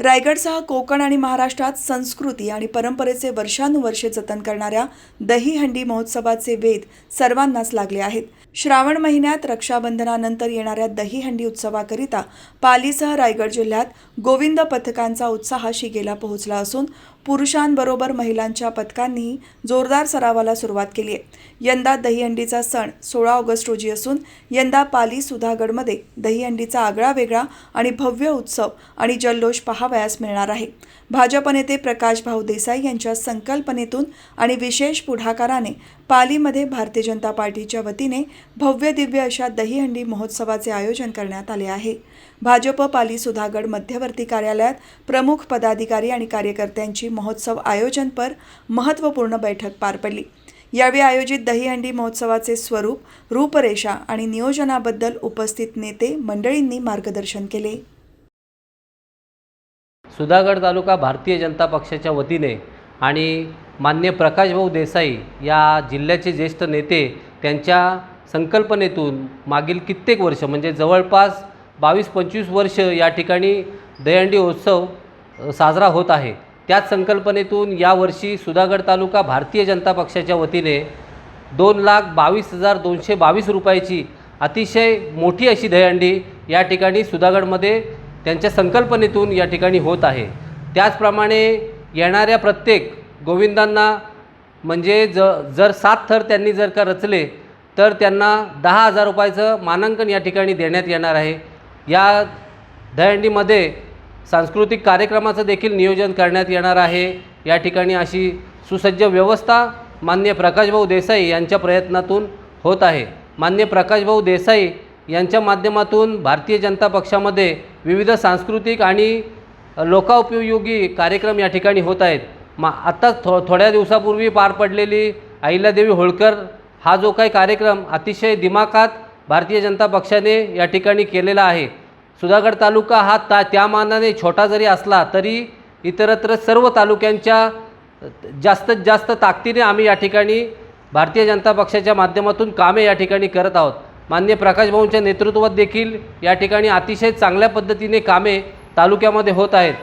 रायगडसह कोकण आणि महाराष्ट्रात संस्कृती आणि परंपरेचे वर्षानुवर्षे जतन करणाऱ्या दहीहंडी महोत्सवाचे वेध सर्वांनाच लागले आहेत. श्रावण महिन्यात रक्षाबंधनानंतर येणाऱ्या दहीहंडी उत्सवाकरिता पालीसह रायगड जिल्ह्यात गोविंद पथकांचा उत्साह शिगेला पोहोचला असून पुरुषांबरोबर महिलांच्या पथकांनीही जोरदार सरावाला सुरुवात केली आहे. यंदा दहीहंडीचा सण सोळा ऑगस्ट रोजी असून यंदा पाली सुधागडमध्ये दहीहंडीचा आगळा वेगळा आणि भव्य उत्सव आणि जल्लोष पहा पाहावयास मिळणार आहे. भाजप नेते प्रकाश भाऊ देसाई यांच्या संकल्पनेतून आणि विशेष पुढाकाराने पालीमध्ये भारतीय जनता पार्टीच्या वतीने भव्य दिव्य अशा दहीहंडी महोत्सवाचे आयोजन करण्यात आले आहे. भाजप पाली सुधागड मध्यवर्ती कार्यालयात प्रमुख पदाधिकारी आणि कार्यकर्त्यांची महोत्सव आयोजनपर महत्त्वपूर्ण बैठक पार पडली. यावेळी आयोजित दहीहंडी महोत्सवाचे स्वरूप रूपरेषा आणि नियोजनाबद्दल उपस्थित नेते मंडळींनी मार्गदर्शन केले. सुधागड तालुका भारतीय जनता पक्षाच्या वतीने आणि मान्य प्रकाशभाऊ देसाई या जिल्ह्याचे ज्येष्ठ नेते त्यांच्या संकल्पनेतून मागील कित्येक वर्ष म्हणजे जवळपास बावीस पंचवीस वर्ष या ठिकाणी दहीहंडी उत्सव साजरा होत आहे. त्याच संकल्पनेतून यावर्षी सुधागड तालुका भारतीय जनता पक्षाच्या वतीने दोन लाख बावीस हजार दोनशे बावीस रुपयाची अतिशय मोठी अशी दहीहंडी या ठिकाणी सुधागडमध्ये त्यांच्या संकल्पनेतून या ठिकाणी होत आहे. त्याचप्रमाणे येणाऱ्या प्रत्येक गोविंदांना म्हणजे ज जर सात थर त्यांनी जर का रचले तर त्यांना दहा हजार रुपयाचं मानांकन या ठिकाणी देण्यात येणार आहे. या दहंडीमध्ये सांस्कृतिक कार्यक्रमाचं देखील नियोजन करण्यात येणार आहे. या ठिकाणी अशी सुसज्ज व्यवस्था मान्य प्रकाशभाऊ देसाई यांच्या प्रयत्नातून होत आहे. मान्य प्रकाशभाऊ देसाई यांच्या माध्यमातून भारतीय जनता पक्षामध्ये विविध सांस्कृतिक आणि लोकाउपयोगी कार्यक्रम या ठिकाणी होत आहेत. मा आत्ताच थो थोड्या दिवसापूर्वी पार पडलेली अहिल्यादेवी होळकर हा जो काही कार्यक्रम अतिशय दिमाखात भारतीय जनता पक्षाने या ठिकाणी केलेला आहे. सुधागड तालुका हा ता त्या मानाने छोटा जरी असला तरी इतरत्र सर्व तालुक्यांच्या जास्तीत जास्त ताकदीने आम्ही या ठिकाणी भारतीय जनता पक्षाच्या माध्यमातून कामे या ठिकाणी करत आहोत. मान्य प्रकाशभाऊंच्या नेतृत्वात देखील या ठिकाणी अतिशय चांगल्या पद्धतीने कामे तालुक्यामध्ये होत आहेत.